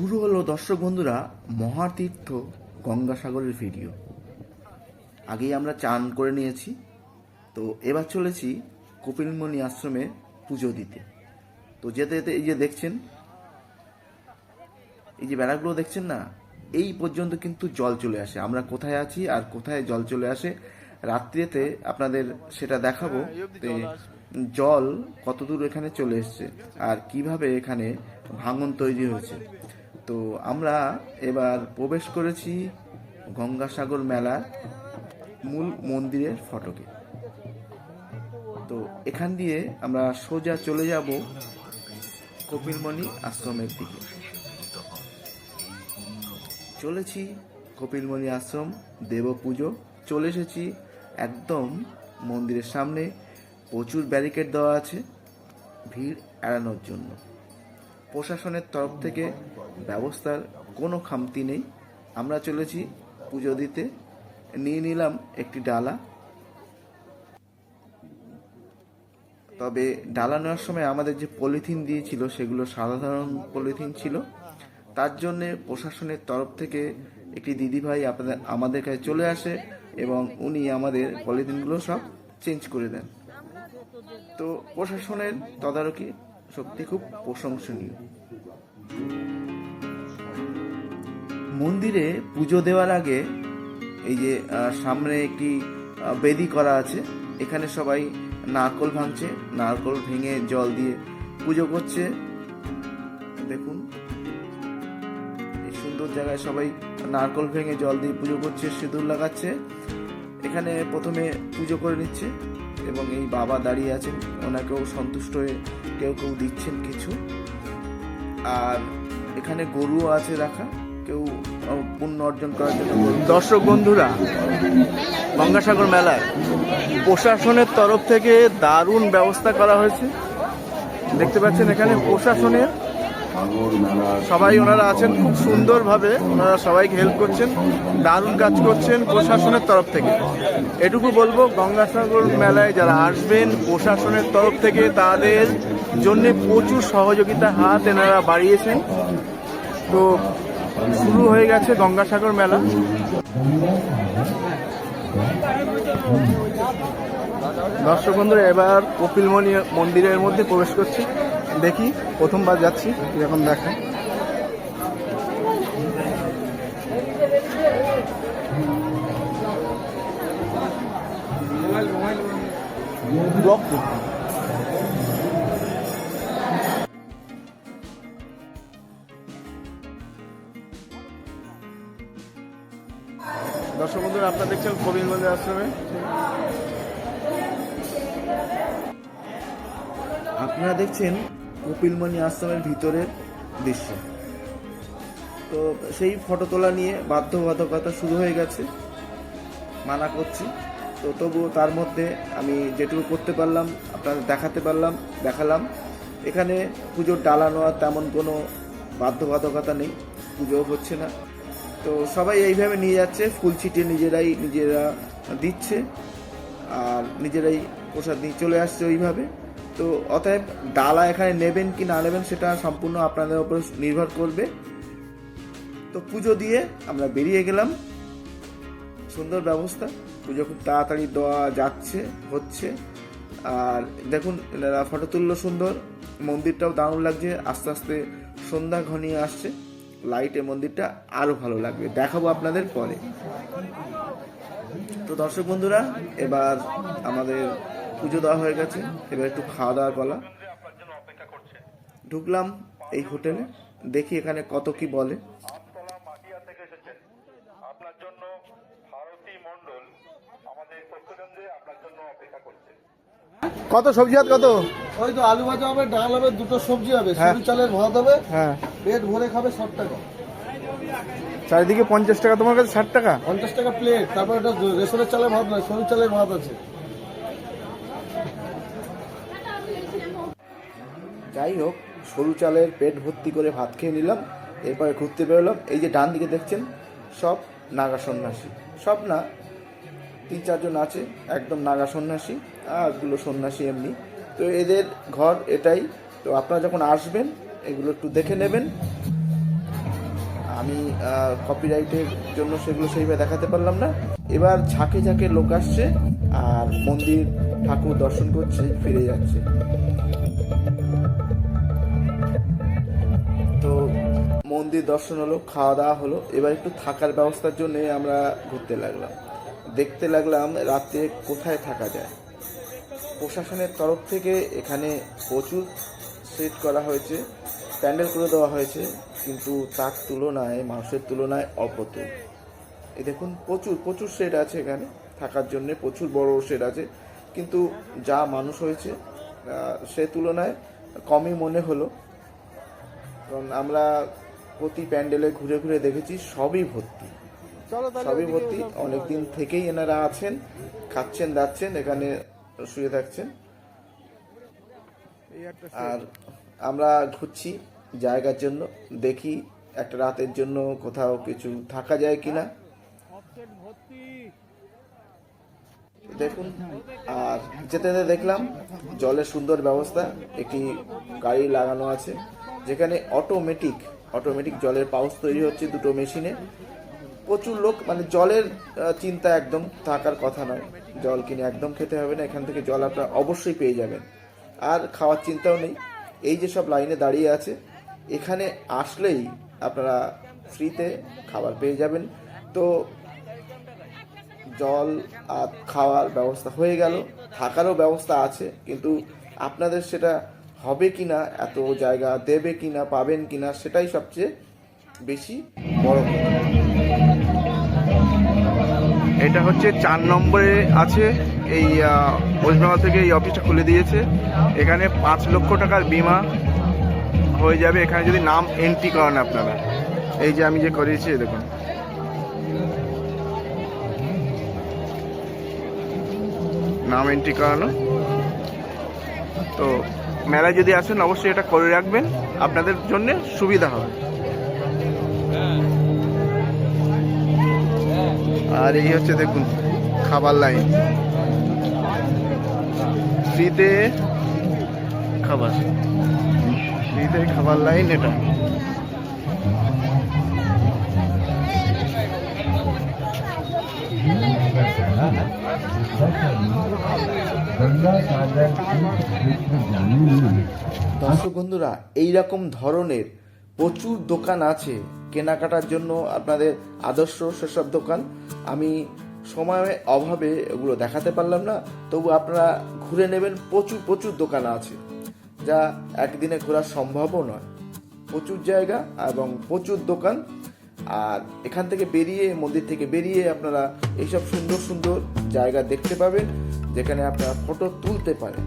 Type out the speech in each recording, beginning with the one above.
শুরু হলো দর্শক বন্ধুরা মহাতীর্থ গঙ্গাসাগরের ভিডিও আগেই আমরা চান করে নিয়েছি। তো এবার চলেছি কপিলমণি আশ্রমে পুজো দিতে। তো যেতে যেতে এই যে দেখছেন এই যে বেড়াগুলো দেখছেন না এই পর্যন্ত কিন্তু জল চলে আসে। আমরা কোথায় আছি আর কোথায় জল চলে আসে রাত্রিতে আপনাদের সেটা দেখাবো যে জল কতদূর এখানে চলে এসছে আর কীভাবে এখানে ভাঙন তৈরি হয়েছে। তো আমরা এবার প্রবেশ করেছি গঙ্গাসাগর মেলার মূল মন্দিরের ফটকে। তো এখান দিয়ে আমরা সোজা চলে যাব কপিলমণি আশ্রমের দিকে। চলেছি কপিলমণি আশ্রম দেব পুজো চলে এসেছি একদম মন্দিরের সামনে। প্রচুর ব্যারিকেড দেওয়া আছে, ভিড় এড়ানোর জন্য। প্রশাসনের তরফ থেকে ব্যবস্থার কোনো খামতি নেই। আমরা চলেছি পুজো দিতে। নিয়ে নিলাম একটি ডালা। তবে ডালা নেওয়ার সময় আমাদের যে পলিথিন দিয়েছিল, সেগুলো সাধারণ পলিথিন ছিল। তার জন্যে প্রশাসনের তরফ থেকে একটি দিদিভাই আপনাদের, আমাদের কাছে চলে আসে এবং উনি আমাদের পলিথিনগুলো সব চেঞ্জ করে দেন। তো প্রশাসনের তদারকি সত্যি খুব প্রশংসনীয়। মন্দিরে পুজো দেওয়ার আগে এই যে সামনে একটি বেদি করা আছে। এখানে সবাই নারকল ভাঙছে, নারকল ভেঙে জল দিয়ে পুজো করছে। দেখুন, এই সুন্দর জায়গায় সবাই নারকল ভেঙে জল দিয়ে পুজো করছে, সিঁদুর লাগাচ্ছে। এখানে প্রথমে পুজো করে নিচ্ছে এবং এই বাবা দাঁড়িয়ে আছেন। ওনাকেও সন্তুষ্ট হয়ে কেউ কেউ দিচ্ছেন কিছু। আর এখানে গরুও আছে রাখা, কেউ পুণ্য অর্জন করার জন্য দর্শক বন্ধুরা, গঙ্গাসাগর মেলায় প্রশাসনের তরফ থেকে দারুণ ব্যবস্থা করা হয়েছে। দেখতে পাচ্ছেন এখানে প্রশাসনের সবাই, ওনারা আছেন খুব সুন্দরভাবে, ওনারা সবাইকে হেল্প করছেন, দারুণ কাজ করছেন প্রশাসনের তরফ থেকে। এটুকু বলব, গঙ্গাসাগর মেলায় যারা আসবেন, প্রশাসনের তরফ থেকে তাদের জন্য প্রচুর সহযোগিতা হাত এনারা বাড়িয়েছেন। তো শুরু হয়ে গেছে গঙ্গাসাগর মেলা। দর্শক বন্ধুরা, এবার কপিলমণি মন্দিরের মধ্যে প্রবেশ করছি। দেখি প্রথমবার যাচ্ছি, কীরকম দেখায়। ব্লক আপনারা দেখছেন কবিরগঞ্জ আশ্রমে। আপনারা দেখছেন কপিলমণি আশ্রমের ভিতরের দৃশ্য। তো সেই ফটো তোলা নিয়ে বাধ্যবাধকতা শুরু হয়ে গেছে। মানা করছি। তো তবুও তার মধ্যে আমি যেটুকু করতে পারলাম, আপনাদের দেখাতে পারলাম, দেখালাম। এখানে পুজোর ডালা নেওয়ার তেমন কোনো বাধ্যবাধকতা নেই। পুজোও হচ্ছে না। তো সবাই এইভাবে নিয়ে যাচ্ছে, ফুল ছিটিয়ে নিজেরাই নিজেরা দিচ্ছে, আর নিজেরাই প্রসাদ নিয়ে চলে আসছে ওইভাবে। তো অতএব ডালা এখানে নেবেন কি না নেবেন সেটা সম্পূর্ণ আপনাদের উপর নির্ভর করবে। তো পুজো দিয়ে আমরা বেরিয়ে গেলাম। সুন্দর ব্যবস্থা, পুজো খুব তাড়াতাড়ি দেওয়া যাচ্ছে, হচ্ছে। আর দেখুন, এনারা ফটো তুললো সুন্দর, মন্দিরটাও দারুণ লাগছে, আস্তে আস্তে সন্ধ্যা ঘনিয়ে আসছে। লাইটে মন্দিরটা আরও ভালো লাগবে। দেখাবো আপনাদের পরে। তো দর্শক বন্ধুরা, এবার আমাদের পুজো দেওয়া হয়ে গেছে। এবার একটু খাওয়া দাওয়া করা ঢুকলাম এই হোটেলে। দেখি এখানে কত কি বলে আমতলা মাটিয়া থেকে এসেছেন আপনার জন্য ভারতী মণ্ডল আমাদের পক্ষগঞ্জে আপনার জন্য অপেক্ষা করছে কত সবজি হাত কত? ওই তো আলু ভাজা হবে ডাল হবে দুটো সবজি হবে। হ্যাঁ। সরু চালের ভাত হবে হ্যাঁ। পেট ভরে খাবে ষাট টাকা। চারিদিকে পঞ্চাশ টাকা তোমার কাছে ষাট টাকা? পঞ্চাশ টাকা প্লেট তারপর এটা রেশনের চালের ভাত নয় সরু চালের ভাত আছে। যাই হোক সরু চালের পেট ভর্তি করে ভাত খেয়ে নিলাম এরপরে ঘুরতে বেরোলাম। এই যে ডান দিকে দেখছেন সব নাগা সন্ন্যাসী। সব না তিন চারজন আছে, একদম নাগা সন্ন্যাসী, আর এগুলো সন্ন্যাসী এমনি। তো এদের ঘর এটাই। তো আপনারা যখন আসবেন, এগুলো একটু দেখে নেবেন। আমি কপিরাইটের জন্য সেগুলো সেইভাবে দেখাতে পারলাম না। এবার ঝাঁকে ঝাঁকে লোক আসছে, আর মন্দির ঠাকুর দর্শন করছে, ফিরে যাচ্ছে। তো মন্দির দর্শন হলো, খাওয়া দাওয়া হলো। এবার একটু থাকার ব্যবস্থার জন্য আমরা ঘুরতে লাগলাম। দেখতে লাগলাম রাতে কোথায় থাকা যায়। প্রশাসনের তরফ থেকে এখানে প্রচুর সেট করা হয়েছে প্যান্ডেল করে দেওয়া হয়েছে, কিন্তু তার তুলনায়, মানুষের তুলনায় অপ্রতুল। এ দেখুন, প্রচুর প্রচুর শেড আছে এখানে, থাকার জন্যে প্রচুর বড় শেড আছে, কিন্তু যা মানুষ হয়েছে সে তুলনায় কমই মনে হলো। কারণ আমরা প্রতি প্যান্ডেলে ঘুরে ঘুরে দেখেছি, সবই ভর্তি। সবই ভর্তি। অনেকদিন থেকেই এনারা আছেন খাচ্ছেন দাচ্ছেন এখানে শুয়ে থাকছেন। আর আমরা ঘুরছি জায়গার জন্য দেখি একটা রাতের জন্য কোথাও কিছু থাকা যায় কিনা। দেখুন আর যেতে যেতে দেখলাম জলের সুন্দর ব্যবস্থা একটি গাড়ি লাগানো আছে যেখানে অটোমেটিক অটোমেটিক জলের পাউস তৈরি হচ্ছে দুটো মেশিনে প্রচুর লোক মানে জলের চিন্তা একদম থাকার কথা নয়। জল কিনে একদম খেতে হবে না, এখান থেকে জল আপনারা অবশ্যই পেয়ে যাবেন। আর খাওয়ার চিন্তাও নেই। এই যে সব লাইনে দাঁড়িয়ে আছে, এখানে আসলেই আপনারা ফ্রিতে খাবার পেয়ে যাবেন। তো জল আর খাওয়ার ব্যবস্থা হয়ে গেল, থাকারও ব্যবস্থা আছে, কিন্তু আপনাদের সেটা হবে কিনা, এত জায়গা দেবে কিনা, পাবেন কিনা, সেটাই সবচেয়ে বেশি বড় কথা। এটা হচ্ছে চার নম্বরে আছে, এই ওয়েস্ট বেঙ্গল থেকে এই অফিসটা খুলে দিয়েছে। এখানে পাঁচ লক্ষ টাকার বিমা হয়ে যাবে। এখানে যদি নাম এন্ট্রি করান আপনারা। এই যে আমি যে করিয়েছি দেখুন। নাম এন্ট্রি করানো। তো, মেলায় যদি আসেন, অবশ্যই এটা করে রাখবেন। আপনাদের জন্য সুবিধা হবে। আর এই হচ্ছে দেখুন খাবার লাইন ফ্রিতে খাবার। ফ্রিতে খাবার লাইন এটা। দর্শক বন্ধুরা এইরকম ধরনের প্রচুর দোকান আছে কেনাকাটার জন্য আপনাদের আদর্শ সেসব দোকান। আমি সময়ের অভাবে এগুলো দেখাতে পারলাম না, তবু আপনারা ঘুরে নেবেন, প্রচুর প্রচুর দোকান আছে, যা একদিনে ঘোরা সম্ভবও নয়। প্রচুর জায়গা এবং প্রচুর দোকান, আর এখান থেকে বেরিয়ে, মন্দির থেকে বেরিয়ে আপনারা এইসব সুন্দর সুন্দর জায়গা দেখতে পাবেন, যেখানে আপনারা ফটো তুলতে পারেন।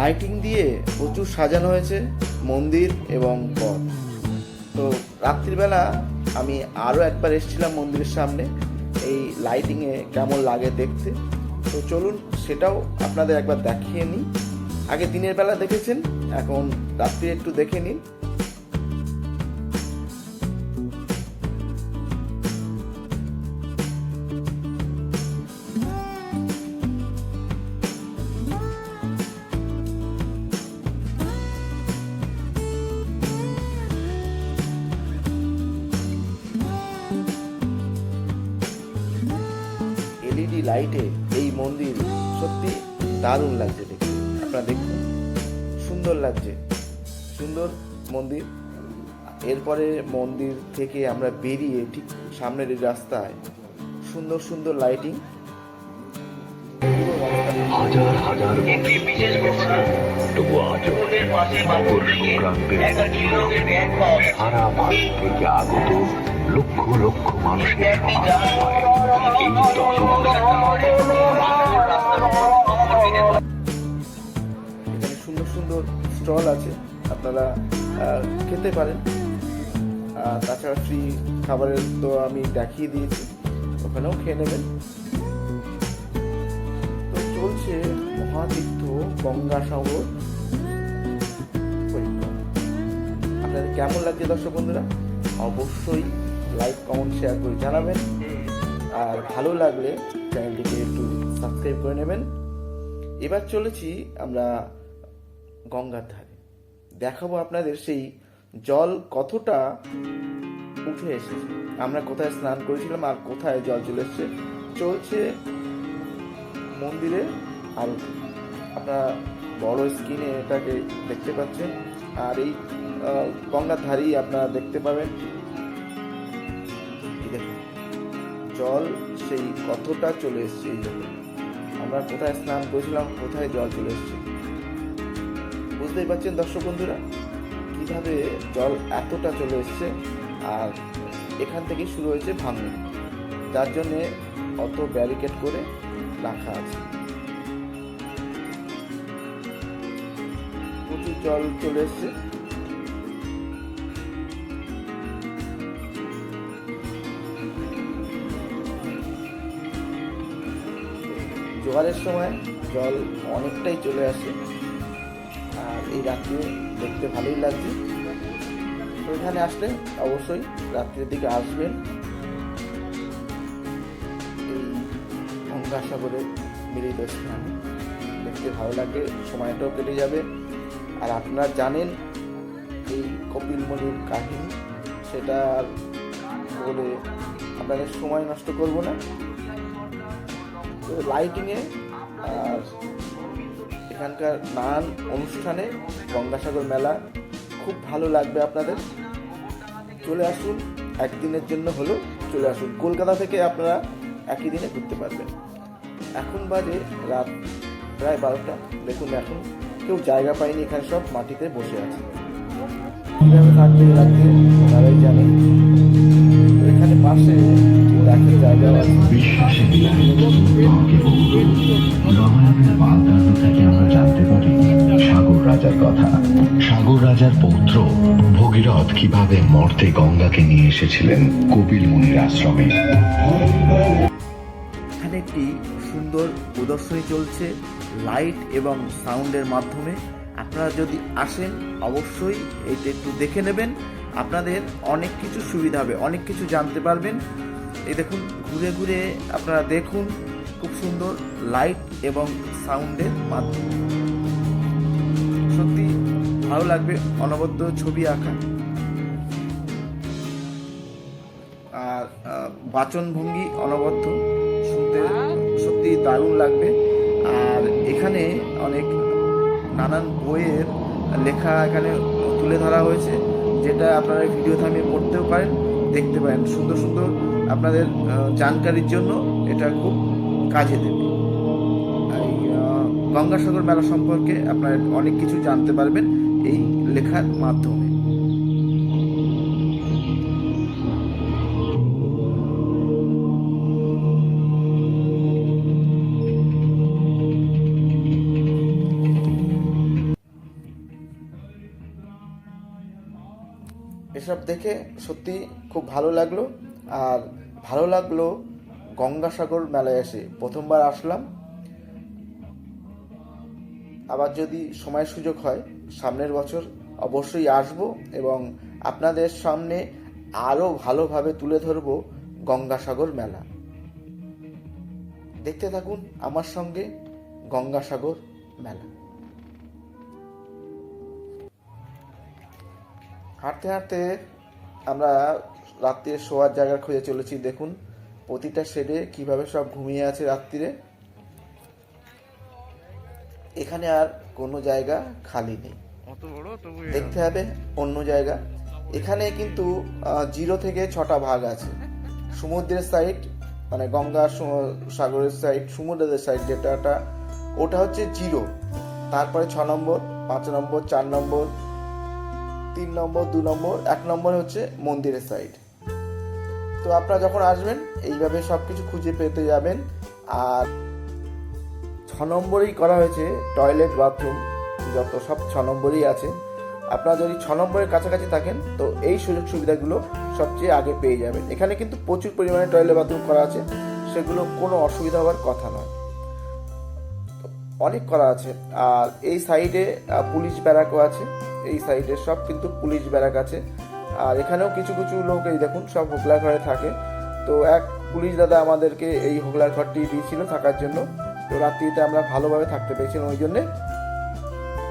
লাইটিং দিয়ে প্রচুর সাজানো হয়েছে, মন্দির এবং পথ তো রাত্রিবেলা আমি আরও একবার এসেছিলাম মন্দিরের সামনে, এই লাইটিংয়ে কেমন লাগে দেখতে। তো চলুন, সেটাও আপনাদের একবার দেখিয়ে নিই। আগে দিনের বেলা দেখেছেন, এখন রাত্রি একটু দেখে নিন। লাইটে এই মন্দির সত্যি দারুণ লাগছে দেখতে। আপনারা দেখুন, সুন্দর লাগছে, সুন্দর মন্দির। এরপরে মন্দির থেকে আমরা বেরিয়ে ঠিক সামনের রাস্তায় সুন্দর সুন্দর লাইটিং সারা মাস থেকে আগত লক্ষ লক্ষ মানুষের সমাগম হয়। এখানে সুন্দর সুন্দর স্টল আছে, আপনারা খেতে পারেন। তাছাড়া ফ্রি খাবারের তো আমি দেখিয়ে দিয়েছি, ওখানেও খেয়ে নেবেন। তো চলছে মহাতীর্থ গঙ্গাসাগর আপনাদের কেমন লাগছে দর্শক বন্ধুরা? অবশ্যই লাইক কমেন্ট শেয়ার করে জানাবেন। আর ভালো লাগলে চ্যানেলটিকে একটু সাবস্ক্রাইব করে নেবেন। এবার চলেছি আমরা গঙ্গার ধারে। দেখাবো আপনাদের সেই জল কতটা উঠে এসেছে। আমরা কোথায় স্নান করেছিলাম আর কোথায় জল চলে এসছে। চলছে মন্দিরে আরতি। আপনারা বড় স্ক্রিনে এটাকে দেখতে পাচ্ছেন। আর এই গঙ্গার ধারেই আপনারা দেখতে পাবেন জল, সেই কতটা চলে এসছে আমরা কোথায় স্নান করেছিলাম, কোথায় জল চলে এসছে? বুঝতেই পারছেন দর্শক বন্ধুরা, কীভাবে জল এতটা চলে এসছে আর এখান থেকেই শুরু হয়েছে ভাঙন। যার জন্যে অত ব্যারিকেড করে রাখা আছে। প্রচুর জল চলে এসছে। জোয়ারের সময় জল অনেকটাই চলে আসে। আর এই রাত্রে দেখতে ভালোই লাগছে। তো এখানে আসলে অবশ্যই রাত্রের দিকে আসবেন। এই গঙ্গাসাগরে মিলিত স্নান দেখতে ভালো লাগে, সময়টাও কেটে যাবে। আর আপনারা জানেন এই কপিল কপিলমণির কাহিনী, সেটা বলে আপনাদের সময় নষ্ট করব না। লাইটিংয়ে আর এখানকার নানান অনুষ্ঠানে গঙ্গাসাগর মেলা খুব ভালো লাগবে আপনাদের। চলে আসুন, একদিনের জন্য হলো চলে আসুন। কলকাতা থেকে আপনারা একই দিনে ঘুরতে পারবেন। এখন বাজে রাত প্রায় বারোটা। দেখুন এখন কেউ জায়গা পায়নি এখানে সব মাটিতে বসে আছে। কীভাবে থাকবে রাত্রে তারাই জানে পাশে জায়গাও আছে। বিশ্বাসে রামায়ণের বাগদান্ত থেকে আমরা জানতে পারি সাগর রাজার কথা। সাগর রাজার পৌত্র ভগীরথ কীভাবে মর্তে গঙ্গাকে নিয়ে এসেছিলেন কপিল মুনির আশ্রমে। এখানে একটি সুন্দর প্রদর্শনী চলছে লাইট এবং সাউন্ডের মাধ্যমে। আপনারা যদি আসেন অবশ্যই এইটা একটু দেখে নেবেন। আপনাদের অনেক কিছু সুবিধা হবে অনেক কিছু জানতে পারবেন। এই দেখুন ঘুরে ঘুরে আপনারা দেখুন খুব সুন্দর লাইট এবং সাউন্ডের মাধ্যমে। সত্যি ভালো লাগবে অনবদ্য ছবি আঁকা। আর আহ, বাচনভঙ্গি অনবদ্য শুনতে সত্যি দারুণ লাগবে। আর এখানে অনেক নানান বইয়ের লেখা এখানে তুলে ধরা হয়েছে। যেটা আপনারা ভিডিও থামিয়ে পড়তেও পারেন, দেখতে পারেন। সুন্দর সুন্দর আপনাদের জানকারির জন্য এটা খুব কাজে দেবে। গঙ্গাসাগর মেলা সম্পর্কে আপনারা অনেক কিছু জানতে পারবেন এই লেখার মাধ্যমে। এসব দেখে সত্যি খুব ভালো লাগল। আর ভালো লাগল গঙ্গাসাগর মেলায় এসে। প্রথমবার আসলাম। আবার যদি সময় সুযোগ হয়, সামনের বছর অবশ্যই আসব এবং আপনাদের সামনে আরও ভালোভাবে তুলে ধরব গঙ্গাসাগর মেলা। দেখতে থাকুন আমার সঙ্গে গঙ্গাসাগর মেলা। হাঁটতে হাঁটতে আমরা রাত্রে শোয়ার জায়গা খুঁজে চলেছি। দেখুন প্রতিটা শেডে কীভাবে সব ঘুমিয়ে আছে রাত্রিরে। এখানে আর কোনো জায়গা খালি নেই। দেখতে হবে অন্য জায়গা। এখানে কিন্তু জিরো থেকে ছটা ভাগ আছে। সমুদ্রের সাইড মানে গঙ্গা সাগরের সাইড সমুদ্রের সাইড যেটাটা ওটা হচ্ছে জিরো। তারপরে ছ নম্বর পাঁচ নম্বর চার নম্বর তিন নম্বর, দু নম্বর, এক নম্বর হচ্ছে মন্দিরের সাইড তো আপনারা যখন আসবেন, এইভাবে সব কিছু খুঁজে পেতে যাবেন। আর ছ নম্বরেই করা হয়েছে টয়লেট বাথরুম যত সব ছ নম্বরই আছে। আপনারা যদি ছ নম্বরের কাছাকাছি থাকেন, তো এই সুযোগ সুবিধাগুলো সবচেয়ে আগে পেয়ে যাবেন। এখানে কিন্তু প্রচুর পরিমাণে টয়লেট বাথরুম করা আছে। সেগুলো কোনো অসুবিধা হওয়ার কথা নয়। অনেক করা আছে। আর এই সাইডে পুলিশ ব্যারাকও আছে। এই সাইডে সব কিন্তু পুলিশ ব্যারাক আছে। আর এখানেও কিছু কিছু লোক এই দেখুন, সব হোগলার ঘরে থাকে। তো এক পুলিশ দাদা আমাদেরকে এই হোগলার ঘরটি দিয়েছিল থাকার জন্য। তো রাত্রিতে আমরা ভালোভাবে থাকতে পেরেছিলাম ওই জন্যে।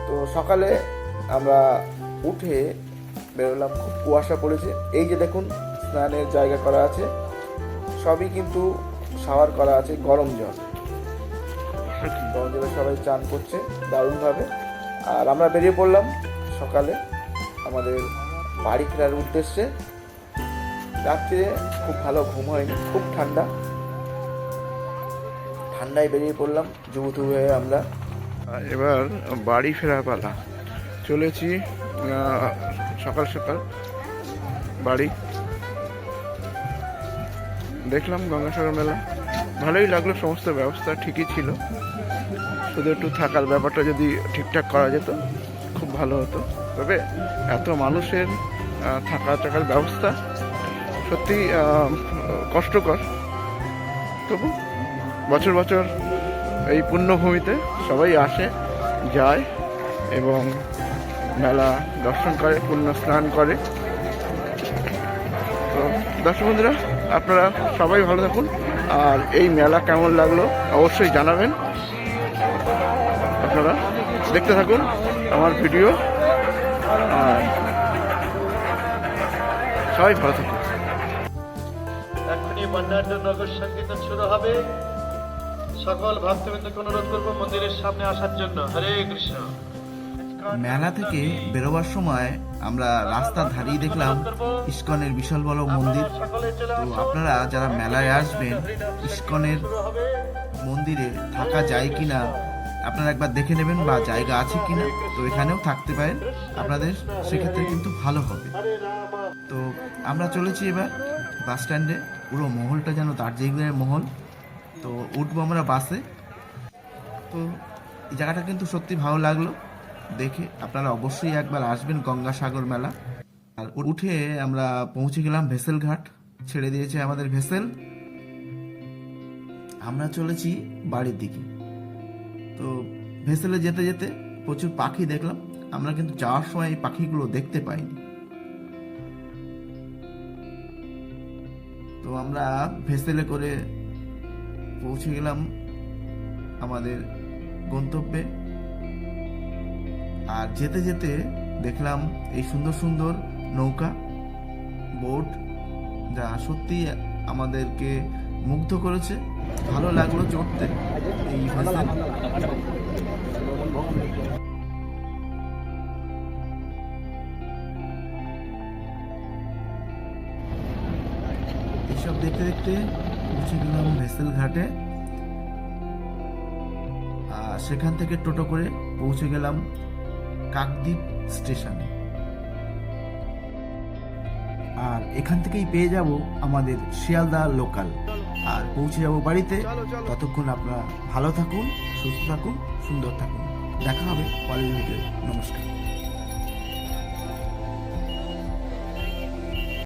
তো সকালে আমরা উঠে বেরোলাম, খুব কুয়াশা পড়েছে। এই যে দেখুন, স্নানের জায়গা করা আছে। সবই কিন্তু শাওয়ার করা আছে, গরম জল। গরম জলে সবাই চান করছে দারুণভাবে। আর আমরা বেরিয়ে পড়লাম সকালে আমাদের বাড়ি ফেরার উদ্দেশ্যে। রাত্রে খুব ভালো ঘুম হয়নি, খুব ঠান্ডা। ঠান্ডায় বেরিয়ে পড়লাম জুবুথু হয়ে আমরা। এবার বাড়ি ফেরার পালা। চলেছি সকাল সকাল বাড়ি। দেখলাম গঙ্গাসাগর মেলা। ভালোই লাগল, সমস্ত ব্যবস্থা ঠিকই ছিল। শুধু একটু থাকার ব্যাপারটা যদি ঠিকঠাক করা যেত। ভালো হতো। তবে এত মানুষের থাকা টাকার ব্যবস্থা সত্যি কষ্টকর। তবু বছর বছর এই পুণ্যভূমিতে সবাই আসে, যায় এবং মেলা দর্শন করে, পুণ্য স্নান করে। তো দর্শক বন্ধুরা, আপনারা সবাই ভালো থাকুন। আর এই মেলা কেমন লাগল অবশ্যই জানাবেন। আপনারা দেখতে থাকুন। আমার ভিডিও। আর সবাই ভালো থাকুন এখনই বন্যাঢ্য নগর সংকীর্তন শুরু হবে। সকল ভক্তবৃন্দকে অনুরোধ করব মন্দিরের সামনে আসার জন্য। হরে কৃষ্ণ। মেলা থেকে বেরোবার সময় আমরা রাস্তা ধারেই দেখলাম ইস্কনের বিশাল বড় মন্দির। তো আপনারা যারা মেলায় আসবেন ইস্কনের মন্দিরে থাকা যায় কিনা আপনারা একবার দেখে নেবেন বা জায়গা আছে কিনা। তো এখানেও থাকতে পারেন। আপনাদের সেক্ষেত্রে কিন্তু ভালো হবে। তো আমরা চলেছি এবার বাস স্ট্যান্ডে। পুরো মহলটা যেন দার্জিলিংয়ের মহল। তো উঠবো আমরা বাসে। তো এই জায়গাটা কিন্তু সত্যি ভালো লাগল। দেখে আপনারা অবশ্যই একবার আসবেন গঙ্গাসাগর মেলা। আর উঠে আমরা পৌঁছে গেলাম ভেসেল ঘাট ছেড়ে দিয়েছে আমাদের ভেসেল। আমরা চলেছি বাড়ির দিকে। তো ভেসেলে যেতে যেতে প্রচুর পাখি দেখলাম। আমরা কিন্তু যাওয়ার সময় এই পাখিগুলো দেখতে পাইনি। তো আমরা ভেসেলে করে পৌঁছে গেলাম আমাদের গন্তব্যে। আর যেতে যেতে দেখলাম এই সুন্দর সুন্দর নৌকা, বোট, যা সত্যি আমাদেরকে মুগ্ধ করেছে। ভালো লাগল চড়তে। এই এইসব দেখতে দেখতে পৌঁছে গেলাম ভেসেল ঘাটে। আর সেখান থেকে টোটো করে পৌঁছে গেলাম কাকদ্বীপ স্টেশনে। আর এখান থেকেই পেয়ে যাব আমাদের শিয়ালদা লোকাল। আর পৌঁছে যাব বাড়িতে। ততক্ষণ আপনারা ভালো থাকুন, সুস্থ থাকুন, সুন্দর থাকুন। দেখা হবে পরের ভিডিও নমস্কার।